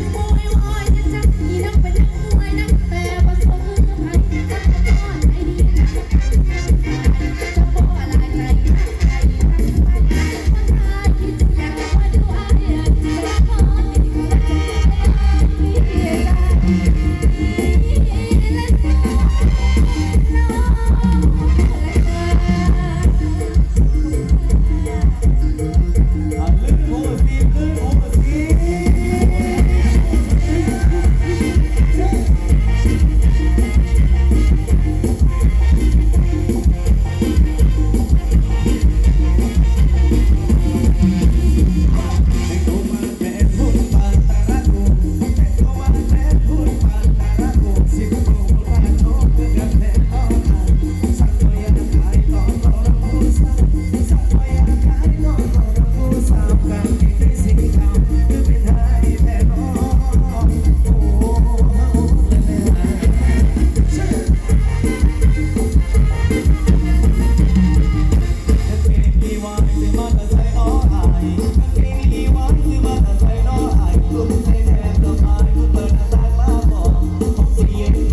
นักมวยวอยนักจักรีนักเป็นนักมวยนักแปลภาษา Yeah.